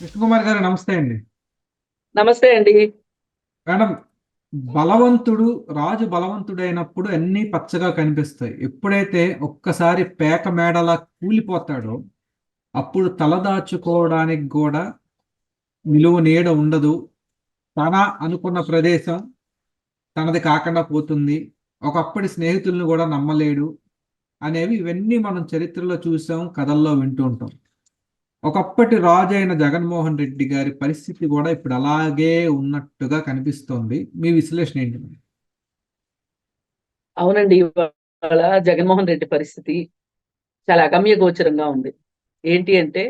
కృష్ణకుమార్ గారు నమస్తే అండి. నమస్తే అండి. మేడం బలవంతుడు రాజు బలవంతుడైనప్పుడు అన్నీ పచ్చగా కనిపిస్తాయి. ఎప్పుడైతే ఒక్కసారి పేక మేడలా కూలిపోతాడో అప్పుడు తలదాచుకోవడానికి కూడా నిలువ నీడ ఉండదు. తన అనుకున్న ప్రదేశం తనది కాకుండా పోతుంది. ఒకప్పటి స్నేహితులను కూడా నమ్మలేడు అనేవి ఇవన్నీ మనం చరిత్రలో చూసాం కథల్లో వింటూ ఉంటాం. ఒకప్పటి రాజు అయిన జగన్మోహన్ రెడ్డి గారి పరిస్థితి కూడా ఇప్పుడు అలాగే ఉన్నట్టుగా కనిపిస్తోంది. మీ విశ్లేషణ ఏంటి అవునండి ఇవాళ జగన్మోహన్ రెడ్డి పరిస్థితి చాలా అగమ్య గోచరంగా ఉంది. ఏంటి అంటే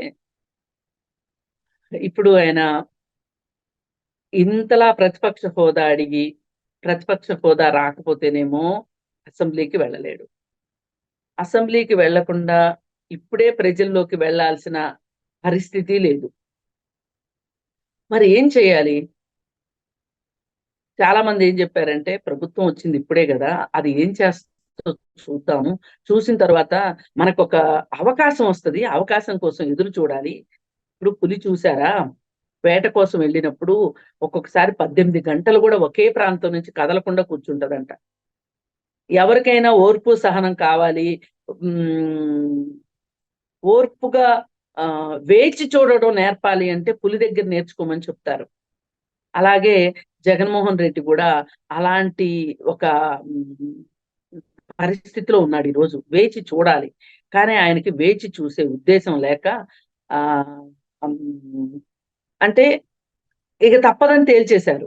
ఇప్పుడు ఆయన ఇంతలా ప్రతిపక్ష హోదా అడిగి ప్రతిపక్ష హోదా రాకపోతేనేమో అసెంబ్లీకి వెళ్ళలేడు. అసెంబ్లీకి వెళ్ళకుండా ఇప్పుడే ప్రజల్లోకి వెళ్ళాల్సిన పరిస్థితి లేదు. మరి ఏం చేయాలి? చాలా మంది ఏం చెప్పారంటే ప్రభుత్వం వచ్చింది ఇప్పుడే కదా అది ఏం చేస్తో చూద్దాము. చూసిన తర్వాత మనకు ఒక అవకాశం వస్తుంది. అవకాశం కోసం ఎదురు చూడాలి. ఇప్పుడు పులి చూసారా? వేట కోసం వెళ్ళినప్పుడు ఒక్కొక్కసారి పద్దెనిమిది గంటలు కూడా ఒకే ప్రాంతం నుంచి కదలకుండా కూర్చుంటదంట. ఎవరికైనా ఓర్పు సహనం కావాలి. ఓర్పుగా వేచి చూడడం నేర్పాలి అంటే పులి దగ్గర నేర్చుకోమని చెప్తారు. అలాగే జగన్మోహన్ రెడ్డి కూడా అలాంటి ఒక పరిస్థితిలో ఉన్నాడు ఈరోజు. వేచి చూడాలి. కానీ ఆయనకి వేచి చూసే ఉద్దేశం లేక ఆ అంటే ఇక తప్పదని తేల్చేశారు.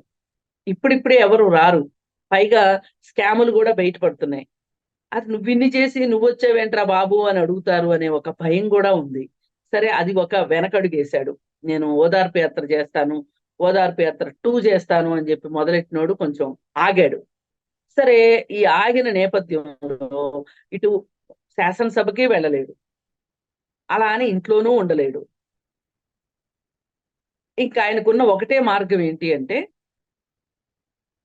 ఇప్పుడిప్పుడే ఎవరు రారు. పైగా స్కాములు కూడా బయటపడుతున్నాయి. అది నువ్వు ఇన్ని చేసి నువ్వు వచ్చావేంట్రా బాబు అని అడుగుతారు అనే ఒక భయం కూడా ఉంది. సరే అది ఒక వెనకడు వేశాడు నేను ఓదార్పు యాత్ర చేస్తాను ఓదార్పు యాత్ర టూ చేస్తాను అని చెప్పి మొదలెట్టినోడు కొంచెం ఆగాడు. సరే ఈ ఆగిన నేపథ్యంలో ఇటు శాసనసభకి వెళ్ళలేడు. అలా అని ఇంట్లోనూ ఉండలేడు. ఇంకా ఆయనకున్న ఒకటే మార్గం ఏంటి అంటే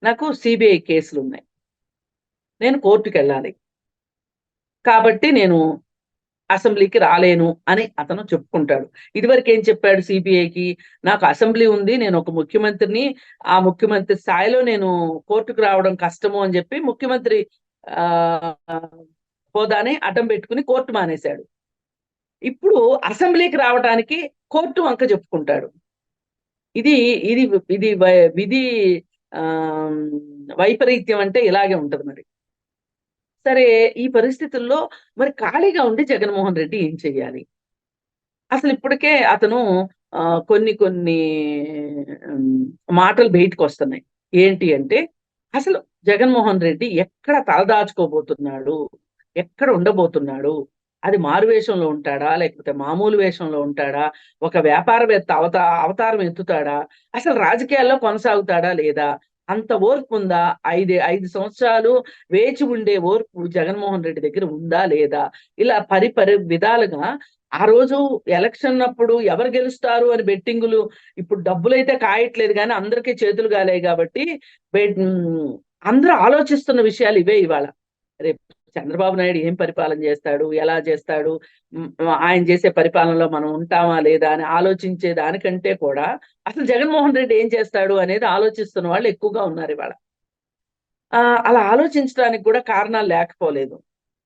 నాకు సిబిఐ కేసులు ఉన్నాయి నేను కోర్టుకి వెళ్ళాలి కాబట్టి నేను అసెంబ్లీకి రాలేను అని అతను చెప్పుకుంటాడు. ఇదివరకు ఏం చెప్పాడు సిబిఐకి? నాకు అసెంబ్లీ ఉంది నేను ఒక ముఖ్యమంత్రిని ఆ ముఖ్యమంత్రి స్థాయిలో నేను కోర్టుకు రావడం కష్టము అని చెప్పి ముఖ్యమంత్రి ఆ హోదాని అడ్డం పెట్టుకుని కోర్టు మానేశాడు. ఇప్పుడు అసెంబ్లీకి రావడానికి కోర్టు వంక చెప్పుకుంటాడు. ఇది ఇది ఇది విధి ఆ వైపరీత్యం అంటే ఇలాగే ఉంటది మరి. సరే ఈ పరిస్థితుల్లో మరి ఖాళీగా ఉండి జగన్మోహన్ రెడ్డి ఏం చెయ్యాలి? అసలు ఇప్పటికే అతను ఆ, కొన్ని కొన్ని మాటలు బయటకు వస్తున్నాయి ఏంటి అంటే అసలు జగన్మోహన్ రెడ్డి ఎక్కడ తలదాచుకోబోతున్నాడు? ఎక్కడ ఉండబోతున్నాడు? అది మారు వేషంలో ఉంటాడా? లేకపోతే మామూలు వేషంలో ఉంటాడా? ఒక వ్యాపారవేత్త అవత అవతారం ఎత్తుతాడా? అసలు రాజకీయాల్లో కొనసాగుతాడా లేదా? అంత ఓర్పు ఉందా? ఐదు ఐదు సంవత్సరాలు వేచి ఉండే ఓర్పు జగన్మోహన్ రెడ్డి దగ్గర ఉందా లేదా? ఇలా పరి పరి విధాలుగా ఆ రోజు ఎలక్షన్ అప్పుడు ఎవరు గెలుస్తారు అని బెట్టింగులు? ఇప్పుడు డబ్బులైతే కాయట్లేదు కానీ అందరికీ చేతులు కాలేయి కాబట్టి అందరూ ఆలోచిస్తున్న విషయాలు ఇవే ఇవాళ. రేపు చంద్రబాబు నాయుడు ఏం పరిపాలన చేస్తాడు? ఎలా చేస్తాడు? ఆయన చేసే పరిపాలనలో మనం ఉంటామా లేదా అని ఆలోచించే దానికంటే కూడా అసలు జగన్మోహన్ రెడ్డి ఏం చేస్తాడు అనేది ఆలోచిస్తున్న వాళ్ళు ఎక్కువగా ఉన్నారు ఇవాళ. అలా ఆలోచించడానికి కూడా కారణాలు లేకపోలేదు.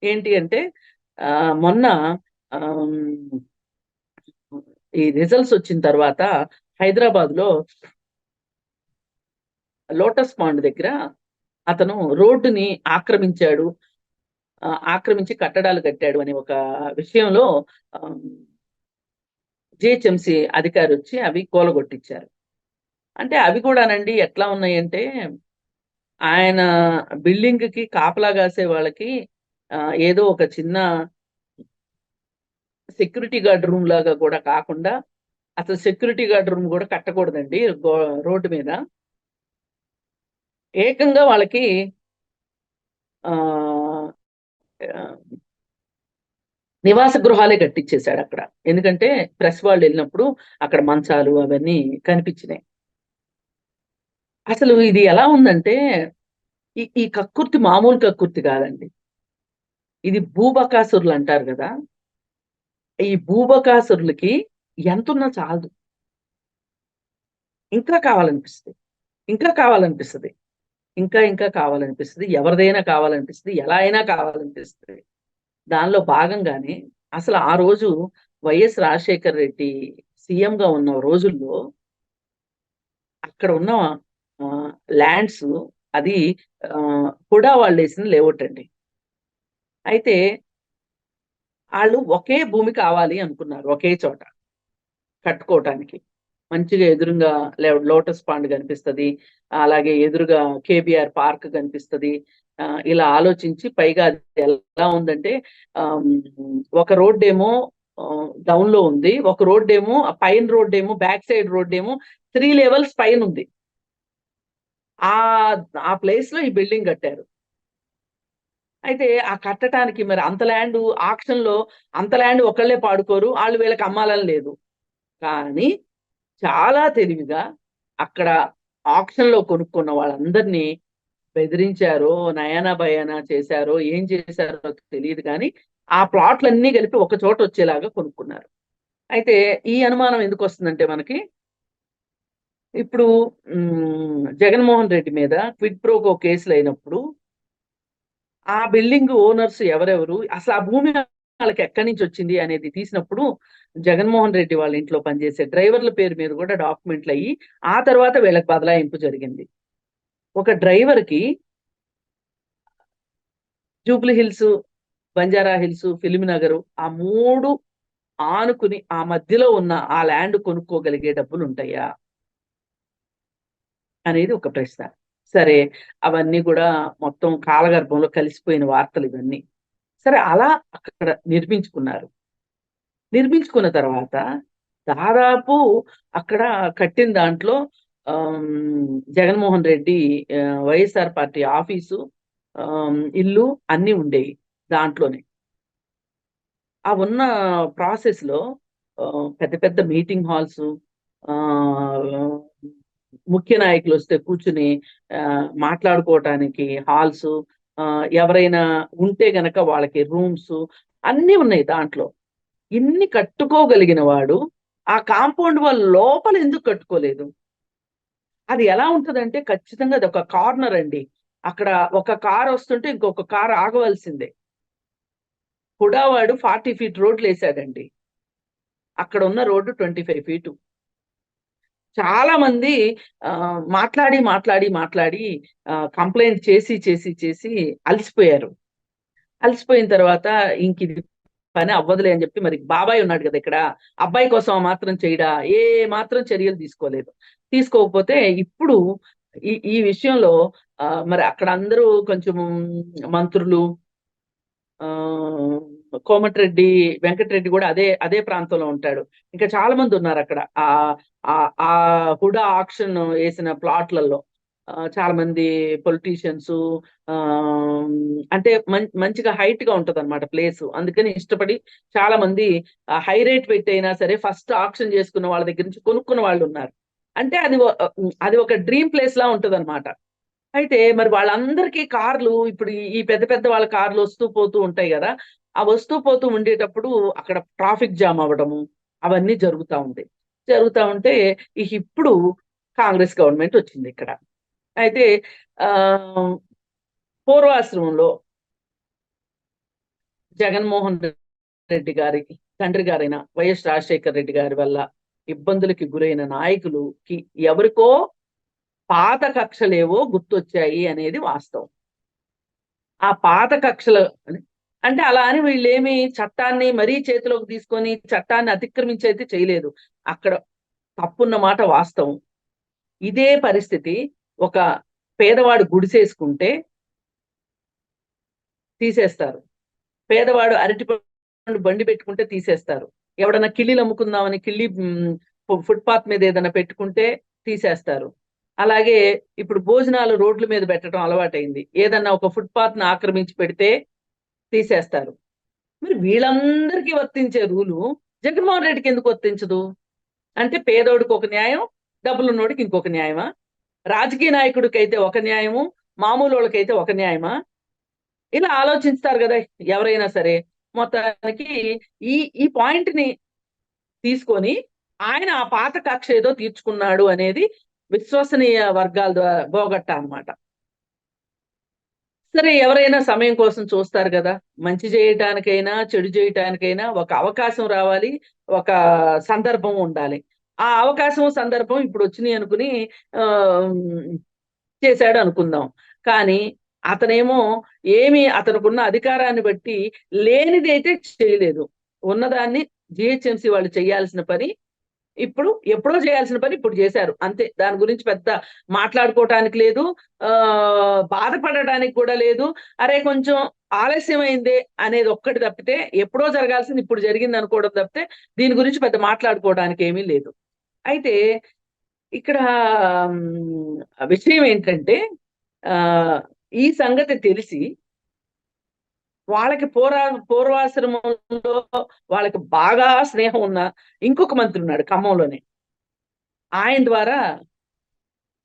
ఏంటి అంటే మొన్న ఈ రిజల్ట్స్ వచ్చిన తర్వాత హైదరాబాద్లో లోటస్ పాండ్ దగ్గర అతను రోడ్డుని ఆక్రమించాడు. ఆక్రమించి కట్టడాలు కట్టాడు అనే ఒక విషయంలో జిహెచ్ఎంసి అధికారి వచ్చి అవి కూలగొట్టించారు అంటే అవి కూడానండి ఎట్లా ఉన్నాయంటే ఆయన బిల్డింగ్కి కాపలా కాసే వాళ్ళకి ఏదో ఒక చిన్న సెక్యూరిటీ గార్డ్ రూమ్ లాగా కూడా కాకుండా అసలు సెక్యూరిటీ గార్డ్ రూమ్ కూడా కట్టకూడదండి గో- రోడ్డు మీద. ఏకంగా వాళ్ళకి ఆ, నివాస గృహాలే కట్టించేశాడు అక్కడ. ఎందుకంటే ప్రెస్ వాళ్ళు వెళ్ళినప్పుడు అక్కడ మంచాలు అవన్నీ కనిపించినాయి. అసలు ఇది ఎలా ఉందంటే ఈ ఈ కక్కుర్తి మామూలు కక్కుర్తి కాదండి. ఇది భూబకాసురులు అంటారు కదా. ఈ భూబకాసురులకి ఎంతున్నా చాలదు. ఇంకా కావాలనిపిస్తుంది. ఇంకా కావాలనిపిస్తుంది. ఇంకా ఇంకా కావాలనిపిస్తుంది ఎవరిదైనా కావాలనిపిస్తుంది ఎలా అయినా కావాలనిపిస్తుంది. దానిలో భాగంగానే అసలు ఆ రోజు వైఎస్ రాజశేఖర్ రెడ్డి సీఎంగా ఉన్న రోజుల్లో అక్కడ ఉన్న ల్యాండ్స్ అది కూడా వాళ్ళు వేసిన లేఅవుట్ అండి. అయితే వాళ్ళు ఒకే భూమి కావాలి అనుకున్నారు ఒకే చోట కట్టుకోవటానికి. మంచిగా ఎదురుగా లోటస్ పాండ్ కనిపిస్తది. అలాగే ఎదురుగా కేబిఆర్ పార్క్ కనిపిస్తది. ఇలా ఆలోచించి పైగా అది ఎలా ఉందంటే ఒక రోడ్ ఏమో డౌన్లో ఉంది. ఒక రోడ్ ఏమో పైన రోడ్ ఏమో బ్యాక్ సైడ్ రోడ్ ఏమో త్రీ లెవెల్స్ పైన ఉంది. ఆ ఆ ప్లేస్లో ఈ బిల్డింగ్ కట్టారు. అయితే ఆ కట్టడానికి మరి అంత ల్యాండ్ ఆక్షన్లో అంత ల్యాండ్ ఒకళ్ళే పాడుకోరు. వాళ్ళు వీళ్ళకి అమ్మాలని లేదు. కానీ చాలా తెలివిగా అక్కడ ఆక్షన్లో కొనుక్కున్న వాళ్ళందరినీ బెదిరించారో నయానా భయానా చేశారో ఏం చేశారో తెలియదు కానీ ఆ ప్లాట్లన్నీ కలిపి ఒక చోట వచ్చేలాగా కొనుక్కున్నారు. అయితే ఈ అనుమానం ఎందుకు వస్తుందంటే మనకి ఇప్పుడు జగన్మోహన్ రెడ్డి మీద క్విడ్ ప్రోకో కేసులు అయినప్పుడు ఆ బిల్డింగ్ ఓనర్స్ ఎవరెవరు? అసలు ఆ భూమి వాళ్ళకి ఎక్కడి నుంచి వచ్చింది అనేది తీసినప్పుడు జగన్మోహన్ రెడ్డి వాళ్ళ ఇంట్లో పనిచేసే డ్రైవర్ల పేరు మీద కూడా డాక్యుమెంట్లు అయ్యి ఆ తర్వాత వీళ్ళకి బదలాయింపు జరిగింది. ఒక డ్రైవర్కి Jubilee hills Banjara hills film Nagar ఆ మూడు ఆనుకుని ఆ మధ్యలో ఉన్న ఆ ల్యాండ్ కొనుక్కోగలిగే డబ్బులు ఉంటాయా? అనేది ఒక ప్రశ్న. సరే అవన్నీ కూడా మొత్తం కాలగర్భంలో కలిసిపోయిన వార్తలు ఇవన్నీ. సరే అలా అక్కడ నిర్మించుకున్నారు. నిర్మించుకున్న తర్వాత దాదాపు అక్కడ కట్టిన దాంట్లో జగన్మోహన్ రెడ్డి వైఎస్ఆర్ పార్టీ ఆఫీసు ఇల్లు అన్ని ఉండేవి దాంట్లోనే. ఆ ఉన్న ప్రాసెస్లో ఆ, పెద్ద పెద్ద మీటింగ్ హాల్స్ ముఖ్య నాయకులు వస్తే కూర్చుని మాట్లాడుకోవటానికి హాల్స్ ఎవరైనా ఉంటే గనక వాళ్ళకి రూమ్స్ అన్ని ఉన్నాయి దాంట్లో. ఇన్ని కట్టుకోగలిగిన వాడు ఆ కాంపౌండ్ వాళ్ళ లోపల ఎందుకు కట్టుకోలేదు? అది ఎలా ఉంటదంటే ఖచ్చితంగా అది ఒక కార్నర్ అండి. అక్కడ ఒక కార్ వస్తుంటే ఇంకొక కార్ ఆగవలసిందే. హుడావాడు ఫార్టీ ఫీట్ రోడ్లు వేసాడండి అక్కడ ఉన్న రోడ్డు ట్వంటీ ఫైవ్ ఫీటు. చాలా మంది ఆ, మాట్లాడి మాట్లాడి మాట్లాడి కంప్లైంట్ చేసి చేసి చేసి అలసిపోయారు. అలసిపోయిన తర్వాత ఇంక ఇది పని అవ్వదులే అని చెప్పి మరి బాబాయ్ ఉన్నాడు కదా ఇక్కడ అబ్బాయి కోసం మాత్రం చేయడా? ఏ మాత్రం చర్యలు తీసుకోలేదు. తీసుకోకపోతే ఇప్పుడు ఈ ఈ విషయంలో ఆ, మరి అక్కడ అందరూ కొంచెం మంత్రులు ఆ కోమటిరెడ్డి వెంకటరెడ్డి కూడా అదే అదే ప్రాంతంలో ఉంటాడు. ఇంకా చాలా మంది ఉన్నారు అక్కడ. ఆ ఆ ఆ హుడా ఆక్షన్ వేసిన ప్లాట్లలో చాలా మంది పొలిటీషియన్స్ అంటే మం- మంచిగా హైట్గా ఉంటది అనమాట ప్లేస్ అందుకని ఇష్టపడి చాలా మంది హై రేట్ పెట్టైనా సరే ఫస్ట్ ఆక్షన్ చేసుకున్న వాళ్ళ దగ్గర నుంచి కొనుక్కున్న వాళ్ళు ఉన్నారు. అంటే అది అది ఒక డ్రీమ్ ప్లేస్ లా ఉంటది అయితే మరి వాళ్ళందరికీ కార్లు ఇప్పుడు ఈ పెద్ద పెద్ద వాళ్ళ కార్లు వస్తూ పోతూ ఉంటాయి కదా ఆ వస్తూ పోతూ ఉండేటప్పుడు అక్కడ ట్రాఫిక్ జామ్ అవ్వడము అవన్నీ జరుగుతూ ఉంది జరుగుతూ ఉంటే ఇప్పుడు కాంగ్రెస్ గవర్నమెంట్ వచ్చింది ఇక్కడ. అయితే ఆ పూర్వాశ్రమంలో జగన్మోహన్ రెడ్డి గారి తండ్రి గారైన వైఎస్ రాజశేఖర్ రెడ్డి గారి వల్ల ఇబ్బందులకి గురైన నాయకులుకి ఎవరికో పాత కక్షలేవో గుర్తొచ్చాయి అనేది వాస్తవం. ఆ పాత కక్షల అంటే అలా అని వీళ్ళేమి చట్టాన్ని మరీ చేతిలోకి తీసుకొని చట్టాన్ని అతిక్రమించి అయితే చేయలేదు. అక్కడ తప్పున్న మాట వాస్తవం. ఇదే పరిస్థితి ఒక పేదవాడు గుడిసేసుకుంటే తీసేస్తారు. పేదవాడు అరటి పండు బండి పెట్టుకుంటే తీసేస్తారు. ఎవడన్నా కిళ్ళీలు అమ్ముకుందామని కిళ్ళి ఫుట్పాత్ మీద ఏదైనా పెట్టుకుంటే తీసేస్తారు. అలాగే ఇప్పుడు భోజనాలు రోడ్ల మీద పెట్టడం అలవాటైంది. ఏదన్నా ఒక ఫుట్పాత్ని ఆక్రమించి పెడితే తీసేస్తారు. మరి వీళ్ళందరికీ వర్తించే రూలు జగన్మోహన్ రెడ్డికి ఎందుకు వర్తించదు? అంటే పేదోడికి ఒక న్యాయం డబ్బులున్నోడికి ఇంకొక న్యాయమా? రాజకీయ నాయకుడికి అయితే ఒక న్యాయము మామూలు వాళ్ళకైతే ఒక న్యాయమా? ఇలా ఆలోచిస్తారు కదా ఎవరైనా సరే. మొత్తానికి ఈ ఈ పాయింట్ని తీసుకొని ఆయన ఆ పాత కక్ష ఏదో తీర్చుకున్నాడు అనేది విశ్వసనీయ వర్గాల ద్వారా బోగట్ట అన్నమాట. సరే ఎవరైనా సమయం కోసం చూస్తారు కదా. మంచి చేయటానికైనా చెడు చేయటానికైనా ఒక అవకాశం రావాలి ఒక సందర్భం ఉండాలి. ఆ అవకాశం సందర్భం ఇప్పుడు వచ్చినాయి అనుకుని ఆ చేశాడు అనుకుందాం. కానీ అతనేమో ఏమి అతనుకున్న అధికారాన్ని బట్టి లేనిదైతే చేయలేదు. ఉన్నదాన్ని జిహెచ్ఎంసి వాళ్ళు చేయాల్సిన పని ఇప్పుడు ఎప్పుడో చేయాల్సిన పని ఇప్పుడు చేశారు. అంతే. దాని గురించి పెద్ద మాట్లాడుకోవటానికి లేదు. ఆ బాధపడటానికి కూడా లేదు. అరే కొంచెం ఆలస్యమైందే అనేది ఒక్కటి తప్పితే ఎప్పుడో జరగాల్సింది ఇప్పుడు జరిగింది అనుకోవడం తప్పితే దీని గురించి పెద్ద మాట్లాడుకోవడానికి ఏమీ లేదు. అయితే ఇక్కడ విషయం ఏంటంటే ఆ ఈ సంగతి తెలిసి వాళ్ళకి పూర్వ పూర్వాశ్రమంలో వాళ్ళకి బాగా స్నేహం ఉన్న ఇంకొక మంత్రి ఉన్నాడు ఖమ్మంలోనే. ఆయన ద్వారా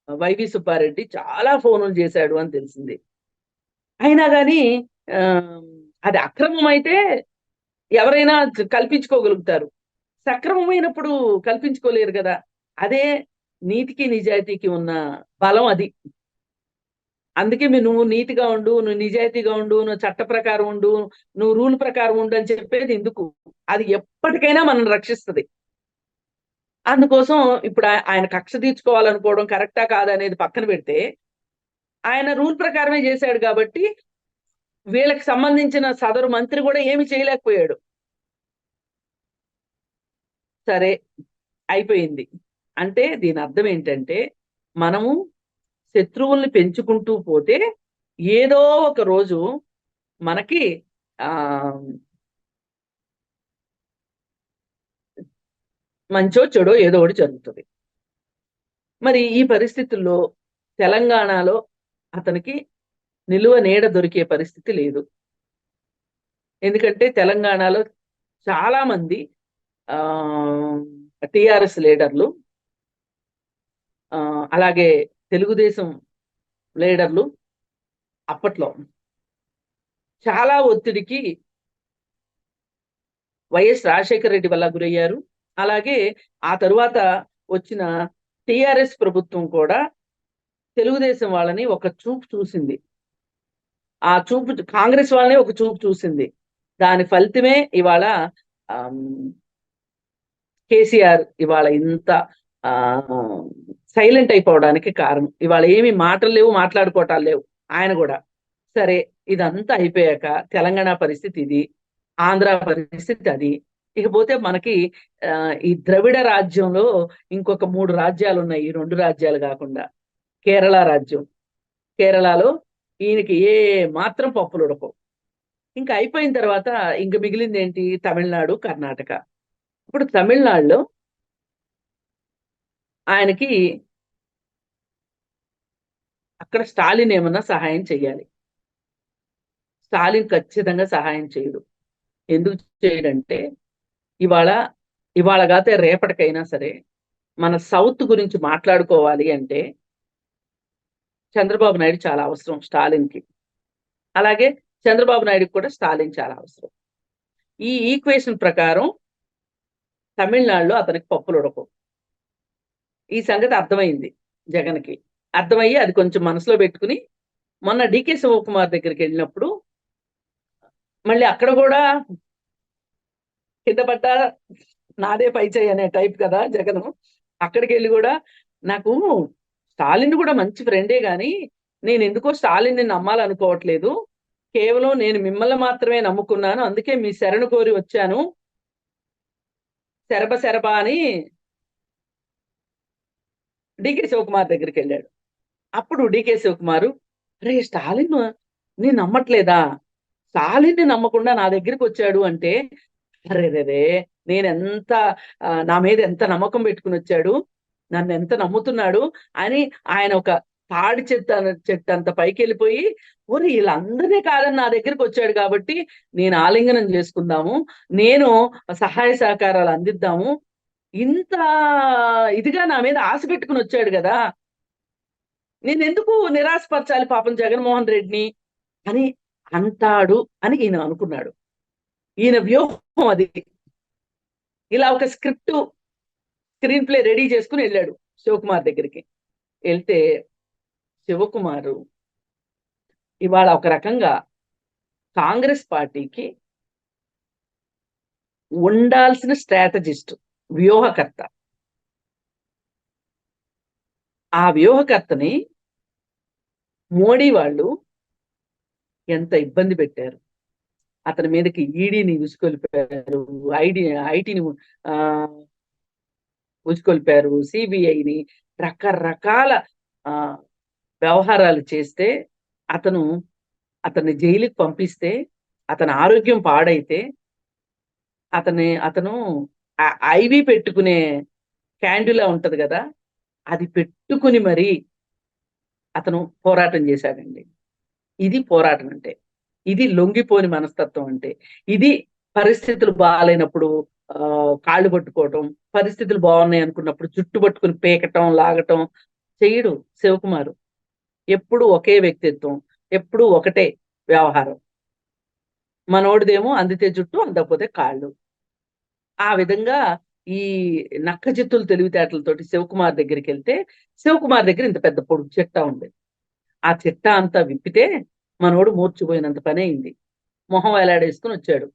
వైవి సుబ్బారెడ్డి చాలా ఫోనులు చేశాడు అని తెలిసింది. అయినా కానీ ఆ, అది అక్రమం అయితే ఎవరైనా కల్పించుకోగలుగుతారు. సక్రమమైనప్పుడు కల్పించుకోలేరు కదా. అదే నీతికి నిజాయితీకి ఉన్న బలం అది. అందుకే మీ నువ్వు నీతిగా ఉండు నువ్వు నిజాయితీగా ఉండు నువ్వు చట్ట ప్రకారం ఉండు నువ్వు రూల్ ప్రకారం ఉండు అని చెప్పేది ఎందుకు? అది ఎప్పటికైనా మనం రక్షిస్తుంది. అందుకోసం ఇప్పుడు ఆయన కక్ష తీర్చుకోవాలనుకోవడం కరెక్టా కాదనేది అనేది పక్కన పెడితే ఆయన రూల్ ప్రకారమే చేశాడు కాబట్టి వీళ్ళకి సంబంధించిన సదరు మంత్రి కూడా ఏమి చేయలేకపోయాడు. సరే అయిపోయింది. అంటే దీని అర్థం ఏంటంటే మనము శత్రువుల్ని పెంచుకుంటూ పోతే ఏదో ఒక రోజు మనకి ఆ మంచో చెడో ఏదో ఒకటి జరుగుతుంది. మరి ఈ పరిస్థితుల్లో తెలంగాణలో అతనికి నిలువ నీడ దొరికే పరిస్థితి లేదు. ఎందుకంటే తెలంగాణలో చాలా మంది టిఆర్ఎస్ లీడర్లు అలాగే తెలుగుదేశం లీడర్లు అప్పట్లో చాలా ఒత్తిడికి వైఎస్ రాజశేఖర రెడ్డి వల్ల గురయ్యారు. అలాగే ఆ తరువాత వచ్చిన టిఆర్ఎస్ ప్రభుత్వం కూడా తెలుగుదేశం వాళ్ళని ఒక చూపు చూసింది. ఆ చూపు కాంగ్రెస్ వాళ్ళని ఒక చూపు చూసింది. దాని ఫలితమే ఇవాళ కేసీఆర్ ఇవాళ ఇంత సైలెంట్ అయిపోవడానికి కారణం. ఇవాళ ఏమి మాటలు లేవు మాట్లాడుకోవటాలు లేవు. ఆయన కూడా సరే ఇదంతా అయిపోయాక తెలంగాణ పరిస్థితి ఇది ఆంధ్ర పరిస్థితి అది. ఇకపోతే మనకి ఈ ద్రవిడ రాజ్యంలో ఇంకొక మూడు రాజ్యాలు ఉన్నాయి. ఈ రెండు రాజ్యాలు కాకుండా కేరళ రాజ్యం. కేరళలో ఈయనకి ఏ మాత్రం పప్పులు ఉడకవు. ఇంకా అయిపోయిన తర్వాత ఇంక మిగిలింది ఏంటి? తమిళనాడు కర్ణాటక. ఇప్పుడు తమిళనాడులో ఆయనకి అక్కడ స్టాలిన్ ఏమన్నా సహాయం చేయాలి స్టాలిన్ ఖచ్చితంగా సహాయం చేయడు. ఎందుకు చేయడంటే ఇవాళ ఇవాళ కాతే రేపటికైనా సరే మన సౌత్ గురించి మాట్లాడుకోవాలి అంటే చంద్రబాబు నాయుడు చాలా అవసరం స్టాలిన్కి. అలాగే చంద్రబాబు నాయుడుకి కూడా స్టాలిన్ చాలా అవసరం. ఈ ఈక్వేషన్ ప్రకారం తమిళనాడులో అతనికి పప్పులు ఉడకవు ఈ సంగతి అర్థమైంది జగన్కి. అర్థమయ్యి అది కొంచెం మనసులో పెట్టుకుని మొన్న డికే శివకుమార్ దగ్గరికి వెళ్ళినప్పుడు మళ్ళీ అక్కడ కూడా కింద పడ్డ నాదే పైచేయి అనే టైప్ కదా జగన్. అక్కడికి వెళ్ళి కూడా నాకు స్టాలిన్ కూడా మంచి ఫ్రెండే కానీ నేను ఎందుకో స్టాలిన్ నమ్మాలనుకోవట్లేదు. కేవలం నేను మిమ్మల్ని మాత్రమే నమ్ముకున్నాను. అందుకే మీ శరణు కోరి వచ్చాను. శరభ శరభ అని డికే శివకుమార్ దగ్గరికి వెళ్ళాడు. అప్పుడు డికే శివకుమారు రే స్టాలిన్ నేను నమ్మట్లేదా? స్టాలిన్ నమ్మకుండా నా దగ్గరికి వచ్చాడు అంటే అరే రే నేను ఎంత నా మీద ఎంత నమ్మకం పెట్టుకుని వచ్చాడు? నన్ను ఎంత నమ్ముతున్నాడు? అని ఆయన ఒక తాడి చెత్త అన- చెట్టు అంత పైకి వెళ్ళిపోయి ఓరి వీళ్ళందరినీ కాదని నా దగ్గరికి వచ్చాడు కాబట్టి నేను ఆలింగనం చేసుకుందాము నేను సహాయ సహకారాలు అందిద్దాము. ఇంత ఇదిగా నా మీద ఆశ పెట్టుకుని వచ్చాడు కదా నేను ఎందుకు నిరాశపరచాలి పాపం జగన్మోహన్ రెడ్డిని? అని అంటాడు అని ఈయన అనుకున్నాడు. ఈయన వ్యూహం అది. ఇలా ఒక స్క్రిప్ట్ స్క్రీన్ ప్లే రెడీ చేసుకుని వెళ్ళాడు శివకుమార్ దగ్గరికి. వెళ్తే శివకుమారు ఇవాళ ఒక రకంగా కాంగ్రెస్ పార్టీకి ఉండాల్సిన స్ట్రాటజిస్ట్ వ్యూహకర్త. ఆ వ్యూహకర్తని మోడీ వాళ్ళు ఎంత ఇబ్బంది పెట్టారు. అతని మీదకి ఈడీని ఉసుకొల్పారు ఐడి ఐటీని ఉసుకొల్పారు సిబిఐని రకరకాల ఆ, వ్యవహారాలు చేస్తే అతను అతన్ని జైలుకి పంపిస్తే అతని ఆరోగ్యం పాడైతే అతని అతను ఐవి పెట్టుకునే క్యాండులా ఉంటది కదా అది పెట్టుకుని మరి అతను పోరాటం చేశాడండి. ఇది పోరాటం అంటే ఇది లొంగిపోని మనస్తత్వం అంటే ఇది పరిస్థితులు బాగాలేనప్పుడు ఆ కాళ్ళు పట్టుకోవటం పరిస్థితులు బాగున్నాయి అనుకున్నప్పుడు జుట్టు పట్టుకుని పేకటం లాగటం చేయడు శివకుమారు. ఎప్పుడు ఒకే వ్యక్తిత్వం ఎప్పుడు ఒకటే వ్యవహారం. మనోడిదేమో అందితే జుట్టు అందకపోతే కాళ్ళు. ఆ విధంగా ఈ నక్క చిత్తులు తెలివితేటలతోటి శివకుమార్ దగ్గరికి వెళ్తే శివకుమార్ దగ్గర ఇంత పెద్ద పొడుగు చెట్టా ఉంది ఆ చెట్ట అంతా విప్పితే మనోడు మూర్చిపోయినంత పని అయింది. మొహం వేలాడేసుకుని వచ్చాడు.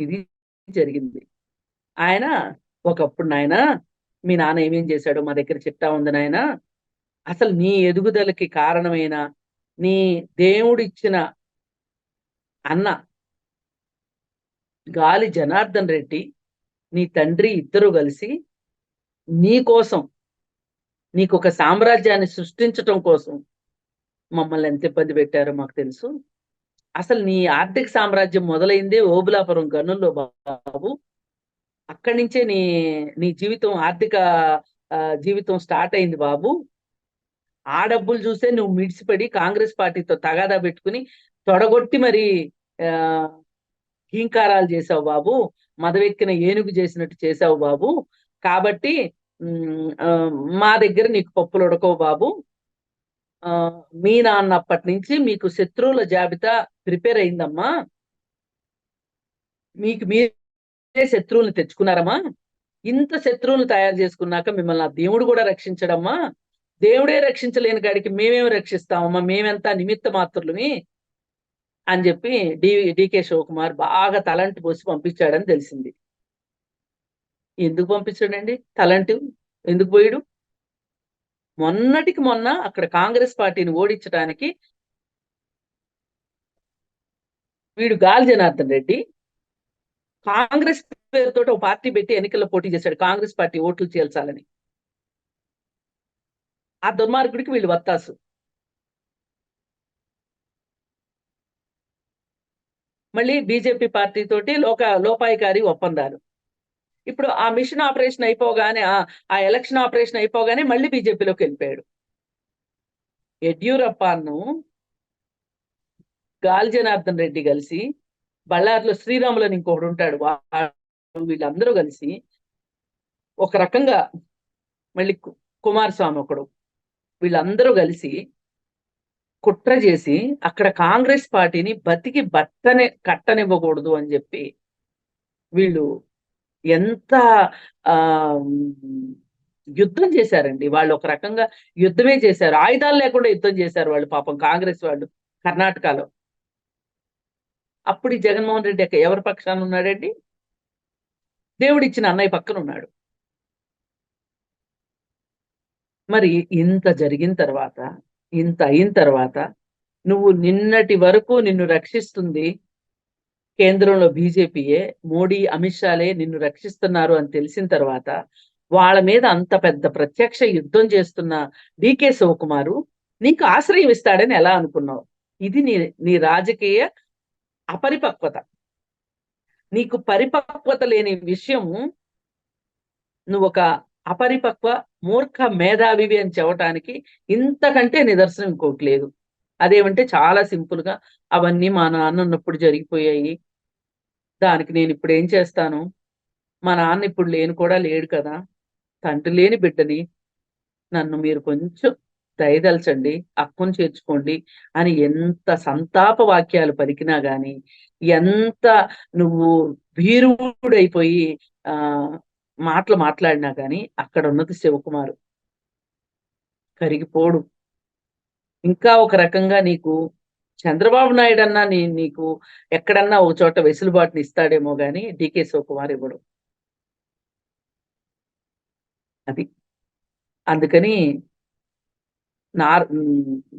ఇది జరిగింది. ఆయన ఒకప్పుడు నాయన మీ నాన్న ఏమేం చేశాడు మా దగ్గర చెట్టా ఉంది నాయన అసలు నీ ఎదుగుదలకి కారణమైన నీ దేవుడిచ్చిన అన్న గాలి జనార్దన్ రెడ్డి నీ తండ్రి ఇద్దరు కలిసి నీ కోసం నీకు ఒక సామ్రాజ్యాన్ని సృష్టించటం కోసం మమ్మల్ని ఎంత ఇబ్బంది పెట్టారో మాకు తెలుసు. అసలు నీ ఆర్థిక సామ్రాజ్యం మొదలైందే ఓబులాపురం గనుల్లో బాబు. అక్కడి నుంచే నీ నీ జీవితం ఆర్థిక ఆ, జీవితం స్టార్ట్ అయింది బాబు. ఆ డబ్బులు చూసే నువ్వు మిడిసిపడి కాంగ్రెస్ పార్టీతో తగాదా పెట్టుకుని తొడగొట్టి మరి ఆ హీంకారాలు చేసావు బాబు. మదవెక్కిన ఏనుగు చేసినట్టు చేసావు బాబు. కాబట్టి మా దగ్గర నీకు పప్పులు ఉడకవు బాబు. ఆ, మీ నాన్న అప్పటి నుంచి మీకు శత్రువుల జాబితా ప్రిపేర్ అయిందమ్మా. మీకు మీరే శత్రువుల్ని తెచ్చుకున్నారమ్మా. ఇంత శత్రువులు తయారు చేసుకున్నాక మిమ్మల్ని ఆ దేవుడు కూడా రక్షించడమ్మా. దేవుడే రక్షించలేని కాడికి మేమేమి రక్షిస్తామమ్మా? మేమెంత నిమిత్త మాత్రులమే అని చెప్పి డి డికే శివకుమార్ బాగా తలంటి పోసి పంపించాడని తెలిసింది. ఎందుకు పంపించాడండి? తలంటి ఎందుకు పోయాడు? మొన్నటికి మొన్న అక్కడ కాంగ్రెస్ పార్టీని ఓడించడానికి వీడు గాలి జనార్దన్ రెడ్డి కాంగ్రెస్ పేరుతో ఒక పార్టీ పెట్టి ఎన్నికల్లో పోటీ చేశాడు. కాంగ్రెస్ పార్టీ ఓట్లు చేల్చాలని. ఆ దుర్మార్గుడికి వీళ్ళు వత్తాసు. మళ్ళీ బీజేపీ పార్టీ తోటి లోక లోపాయికారి ఒప్పందాలు. ఇప్పుడు ఆ మిషన్ ఆపరేషన్ అయిపోగానే ఆ ఆ ఎలక్షన్ ఆపరేషన్ అయిపోగానే మళ్ళీ బీజేపీలోకి వెళ్ళిపోయాడు. యడ్యూరప్పను గాలి జనార్దన్ రెడ్డి కలిసి బళ్ళారిలో శ్రీరాములని ఇంకొకడు ఉంటాడు వీళ్ళందరూ కలిసి ఒక రకంగా మళ్ళీ కుమారస్వామి ఒకడు వీళ్ళందరూ కలిసి కుట్ర చేసి అక్కడ కాంగ్రెస్ పార్టీని బతికి బట్టనే కట్టనివ్వకూడదు అని చెప్పి వీళ్ళు ఎంత ఆ యుద్ధం చేశారండి. వాళ్ళు ఒక రకంగా యుద్ధమే చేశారు. ఆయుధాలు లేకుండా యుద్ధం చేశారు వాళ్ళు పాపం కాంగ్రెస్ వాళ్ళు కర్ణాటకలో. అప్పుడు జగన్మోహన్ రెడ్డి ఎవరి పక్షాన ఉన్నాడండి? దేవుడిచ్చిన అన్నయ్య పక్కన ఉన్నాడు. మరి ఇంత జరిగిన తర్వాత ఇంత అయిన తర్వాత నువ్వు నిన్నటి వరకు నిన్ను రక్షిస్తుంది కేంద్రంలో బీజేపీయే మోడీ అమిత్ షాలే నిన్ను రక్షిస్తున్నారు అని తెలిసిన తర్వాత వాళ్ళ మీద అంత పెద్ద ప్రత్యక్ష యుద్ధం చేస్తున్న డికే శివకుమారు నీకు ఆశ్రయం ఇస్తాడని ఎలా అనుకున్నావు? ఇది నీ నీ రాజకీయ అపరిపక్వత. నీకు పరిపక్వత లేని విషయం నువ్వు ఒక అపరిపక్వ మూర్ఖ మేధావివి అని చెప్పటానికి ఇంతకంటే నిదర్శనం ఇంకోటి లేదు. అదేమంటే చాలా సింపుల్గా అవన్నీ మా నాన్న ఉన్నప్పుడు జరిగిపోయాయి. దానికి నేను ఇప్పుడు ఏం చేస్తాను? మా నాన్న ఇప్పుడు లేను కూడా లేడు కదా. తండ్రి లేని బిడ్డని నన్ను మీరు కొంచెం దయదలచండి అక్కును చేర్చుకోండి అని ఎంత సంతాప వాక్యాలు పలికినా గాని ఎంత నువ్వు భీరువుడైపోయి ఆ మాటలు మాట్లాడినా కానీ అక్కడ ఉన్నది శివకుమారు. కరిగిపోడు. ఇంకా ఒక రకంగా నీకు చంద్రబాబు నాయుడు అన్నా నీ నీకు ఎక్కడన్నా ఒక చోట వెసులుబాటుని ఇస్తాడేమో కానీ డికే శివకుమార్ ఇవ్వడు. అది. అందుకని నార్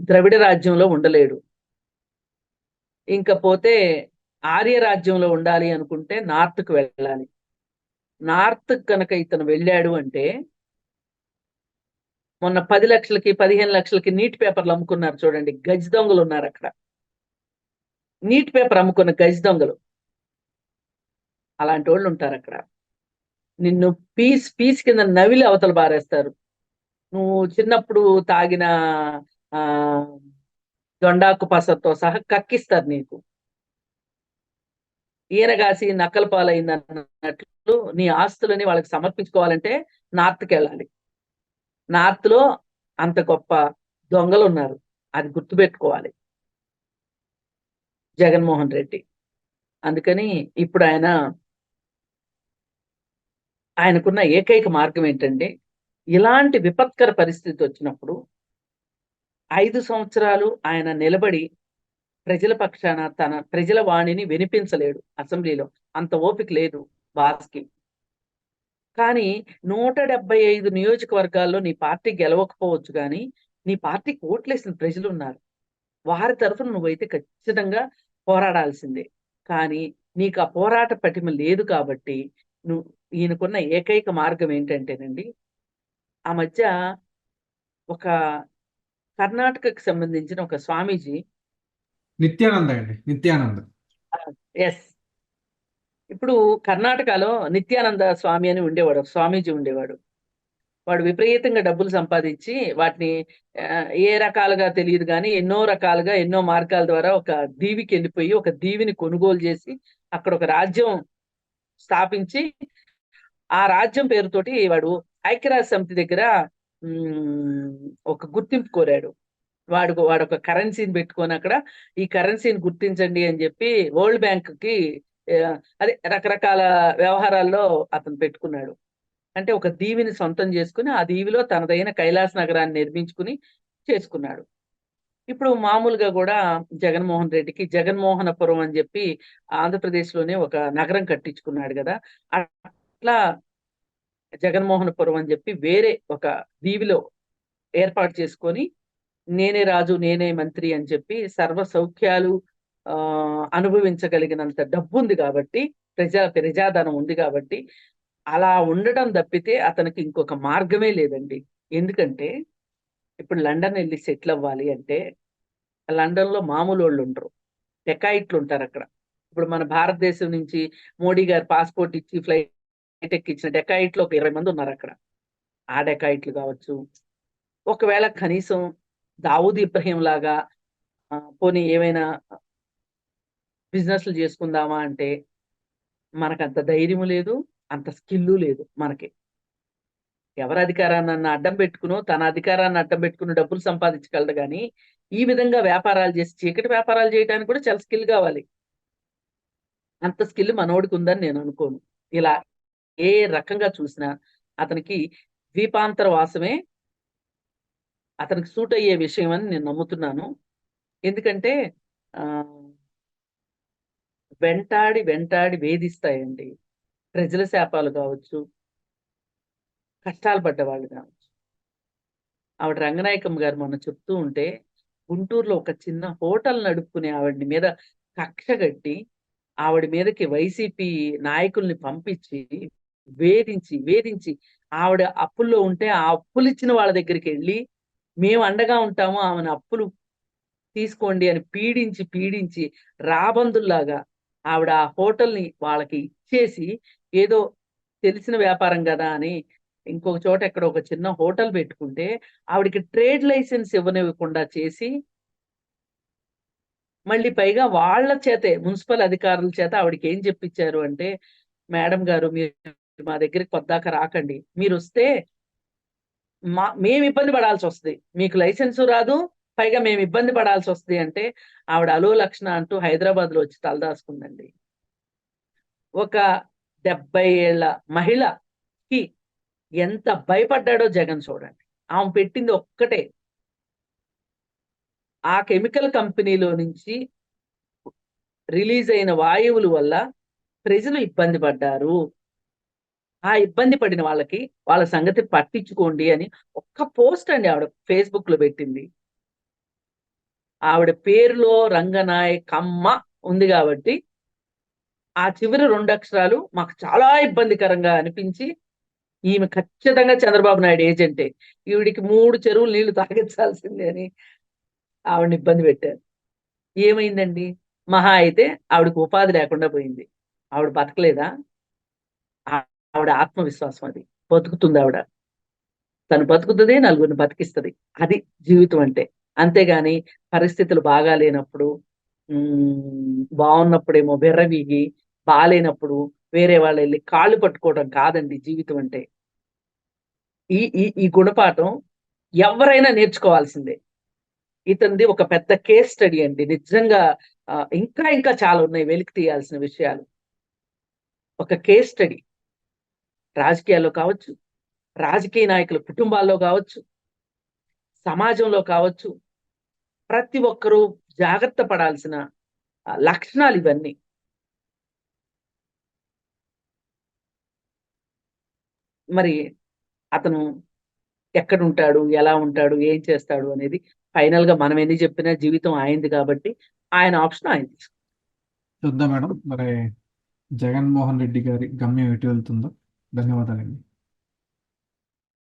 ద్రవిడ రాజ్యంలో ఉండలేడు. ఇంకా పోతే ఆర్య రాజ్యంలో ఉండాలి అనుకుంటే నార్త్కు వెళ్ళాలి. నార్త్ కనుక ఇతను వెళ్ళాడు అంటే మొన్న పది లక్షలకి పదిహేను లక్షలకి నీట్ పేపర్లు అమ్ముకున్నారు చూడండి. గజ్ దొంగలు ఉన్నారు అక్కడ. నీట్ పేపర్ అమ్ముకున్న గజ్ దొంగలు. అలాంటి వాళ్ళు ఉంటారు అక్కడ. నిన్ను పీస్ పీస్ కింద నవిలి అవతలు బారేస్తారు నువ్వు చిన్నప్పుడు తాగిన ఆ దొండాకు పసతో సహా కక్కిస్తారు నీకు. ఈయనగాసి నక్కల పాలైంది అన్నట్లు నీ ఆస్తులని వాళ్ళకి సమర్పించుకోవాలంటే నార్త్కి వెళ్ళాలి నార్త్లో అంత గొప్ప దొంగలు ఉన్నారు అది గుర్తుపెట్టుకోవాలి. జగన్మోహన్ రెడ్డి. అందుకని ఇప్పుడు ఆయన ఆయనకున్న ఏకైక మార్గం ఏంటంటే ఇలాంటి విపత్కర పరిస్థితి వచ్చినప్పుడు ఐదు సంవత్సరాలు ఆయన నిలబడి ప్రజల పక్షాన తన ప్రజల వాణిని వినిపించలేడు అసెంబ్లీలో. అంత ఓపిక లేదు బాస్కి. కానీ నూట డెబ్బై ఐదు నియోజకవర్గాల్లో నీ పార్టీ గెలవకపోవచ్చు కానీ నీ పార్టీకి ఓట్లేసిన ప్రజలు ఉన్నారు వారి తరఫున నువ్వైతే ఖచ్చితంగా పోరాడాల్సిందే. కానీ నీకు ఆ పోరాట పటిమ లేదు కాబట్టి నువ్వు ఈయనకున్న ఏకైక మార్గం ఏంటంటేనండి ఆ మధ్య ఒక కర్ణాటకకు సంబంధించిన ఒక స్వామీజీ నిత్యానంద అండి నిత్యానంద. ఎస్ ఇప్పుడు కర్ణాటకలో నిత్యానంద స్వామి అని ఉండేవాడు స్వామీజీ ఉండేవాడు. వాడు విపరీతంగా డబ్బులు సంపాదించి వాటిని ఏ రకాలుగా తెలియదు కానీ ఎన్నో రకాలుగా ఎన్నో మార్గాల ద్వారా ఒక దీవికి వెళ్ళిపోయి ఒక దీవిని కొనుగోలు చేసి అక్కడ ఒక రాజ్యం స్థాపించి ఆ రాజ్యం పేరుతోటి వాడు ఐక్యరాజ్య సమితి దగ్గర ఒక గుర్తింపు కోరాడు. వాడు వాడు ఒక కరెన్సీని పెట్టుకొని అక్కడ ఈ కరెన్సీని గుర్తించండి అని చెప్పి వరల్డ్ బ్యాంక్కి అదే రకరకాల వ్యవహారాల్లో అతను పెట్టుకున్నాడు. అంటే ఒక దీవిని సొంతం చేసుకుని ఆ దీవిలో తనదైన కైలాస నగరాన్ని నిర్మించుకుని చేసుకున్నాడు. ఇప్పుడు మామూలుగా కూడా జగన్మోహన్ రెడ్డికి జగన్మోహనపురం అని చెప్పి ఆంధ్రప్రదేశ్లోనే ఒక నగరం కట్టించుకున్నాడు కదా. అట్లా జగన్మోహనపురం అని చెప్పి వేరే ఒక దీవిలో ఏర్పాటు చేసుకొని నేనే రాజు నేనే మంత్రి అని చెప్పి సర్వ సౌఖ్యాలు ఆ అనుభవించగలిగినంత డబ్బు ఉంది కాబట్టి ప్రజా ప్రజాధనం ఉంది కాబట్టి అలా ఉండటం తప్పితే అతనికి ఇంకొక మార్గమే లేదండి. ఎందుకంటే ఇప్పుడు లండన్ వెళ్ళి సెటిల్ అవ్వాలి అంటే లండన్లో మామూలు వాళ్ళు ఉండరు. డెకాయిట్లు ఉంటారు అక్కడ. ఇప్పుడు మన భారతదేశం నుంచి మోడీ గారు పాస్పోర్ట్ ఇచ్చి ఫ్లైట్ ఎక్కిచ్చిన డెకాయిట్లు ఒక ఇరవై మంది ఉన్నారు అక్కడ. ఆ డెకాయిట్లు కావచ్చు. ఒకవేళ కనీసం దావూద్ ఇబ్రహీం లాగా పోనీ ఏమైనా బిజినెస్లు చేసుకుందామా అంటే మనకు అంత ధైర్యం లేదు అంత స్కిల్లు లేదు మనకి. ఎవరి అధికారాన్ని అడ్డం పెట్టుకునో తన అధికారాన్ని అడ్డం పెట్టుకుని డబ్బులు సంపాదించగలడు కానీ ఈ విధంగా వ్యాపారాలు చేసి చీకటి వ్యాపారాలు చేయడానికి కూడా చాలా స్కిల్ కావాలి. అంత స్కిల్ మనోడికి ఉందని నేను అనుకోను. ఇలా ఏ రకంగా చూసినా అతనికి ద్వీపాంతర వాసమే అతనికి సూట్ అయ్యే విషయం అని నేను నమ్ముతున్నాను. ఎందుకంటే ఆ వెంటాడి వెంటాడి వేధిస్తాయండి. ప్రజల శాపాలు కావచ్చు కష్టాలు పడ్డవాళ్ళు కావచ్చు. ఆవిడ రంగనాయకమ్మ గారు మొన్న చెప్తూ ఉంటే గుంటూరులో ఒక చిన్న హోటల్ నడుపుకునే ఆవిడ మీద కక్ష కట్టి ఆవిడ మీదకి వైసీపీ నాయకుల్ని పంపించి వేధించి వేధించి ఆవిడ అప్పుల్లో ఉంటే ఆ అప్పులు ఇచ్చిన వాళ్ళ దగ్గరికి వెళ్ళి మేము అండగా ఉంటాము ఆమెను అప్పులు తీసుకోండి అని పీడించి పీడించి రాబందుల్లాగా ఆవిడ ఆ హోటల్ని వాళ్ళకి ఇచ్చేసి ఏదో తెలిసిన వ్యాపారం కదా అని ఇంకొక చోట ఎక్కడ ఒక చిన్న హోటల్ పెట్టుకుంటే ఆవిడకి ట్రేడ్ లైసెన్స్ ఇవ్వనివ్వకుండా చేసి మళ్ళీ పైగా వాళ్ళ చేతే మున్సిపల్ అధికారుల చేత ఆవిడకి ఏం చెప్పించారు అంటే మేడం గారు మీరు మా దగ్గరికి పొద్దాక రాకండి. మీరు వస్తే మా మేము ఇబ్బంది పడాల్సి వస్తుంది. మీకు లైసెన్సు రాదు పైగా మేము ఇబ్బంది పడాల్సి వస్తుంది అంటే ఆవిడ అలో లక్షణ అంటూ హైదరాబాద్లో వచ్చి తలదాసుకుందండి ఒక డెబ్బై ఏళ్ళ మహిళకి ఎంత భయపడ్డాడో జగన్ చూడండి. ఆమె పెట్టింది ఒక్కటే. ఆ కెమికల్ కంపెనీలో నుంచి రిలీజ్ అయిన వాయువుల వల్ల ప్రజలు ఇబ్బంది పడ్డారు. ఆ ఇబ్బంది పడిన వాళ్ళకి వాళ్ళ సంగతి పట్టించుకోండి అని ఒక్క పోస్ట్ అండి ఆవిడ ఫేస్బుక్లో పెట్టింది. ఆవిడ పేరులో రంగనాయకమ్మ ఉంది కాబట్టి ఆ చివరి రెండు అక్షరాలు మాకు చాలా ఇబ్బందికరంగా అనిపించి ఈమె ఖచ్చితంగా చంద్రబాబు నాయుడు ఏజెంటే. ఈవిడికి మూడు చెరువులు నీళ్ళు తాగించాల్సిందే అని ఆవిడని ఇబ్బంది పెట్టారు. ఏమైందండి? మహా అయితే ఆవిడకి ఉపాధి లేకుండా పోయింది. ఆవిడ బతకలేదా? ఆవిడ ఆత్మవిశ్వాసం అది. బతుకుతుంది ఆవిడ. తను బతుకుతుంది నలుగురిని బతికిస్తుంది. అది జీవితం అంటే. అంతేగాని పరిస్థితులు బాగా లేనప్పుడు ఉమ్, బాగున్నప్పుడేమో బెర్రవీగి బాగాలేనప్పుడు వేరే వాళ్ళు వెళ్ళి కాళ్ళు పట్టుకోవడం కాదండి జీవితం అంటే. ఈ ఈ ఈ గుణపాఠం ఎవరైనా నేర్చుకోవాల్సిందే. ఇతనిది ఒక పెద్ద కేస్ స్టడీ అండి. నిజంగా ఇంకా ఇంకా చాలా ఉన్నాయి. వెలికి తీయాల్సిన విషయాలు. ఒక కేస్ స్టడీ రాజకీయాల్లో కావచ్చు రాజకీయ నాయకుల కుటుంబాల్లో కావచ్చు సమాజంలో కావచ్చు ప్రతి ఒక్కరూ జాగ్రత్త పడాల్సిన లక్షణాలు ఇవన్నీ. మరి అతను ఎక్కడ ఉంటాడు ఎలా ఉంటాడు ఏం చేస్తాడు అనేది ఫైనల్గా మనం ఎన్ని చెప్పినా జీవితం ఆయనది కాబట్టి ఆయన ఆప్షన్ ఆయన చూద్దాం మేడం. మరి జగన్మోహన్ రెడ్డి గారి గమ్యం ఎటు వెళ్తుందో. ధన్యవాదాలండి.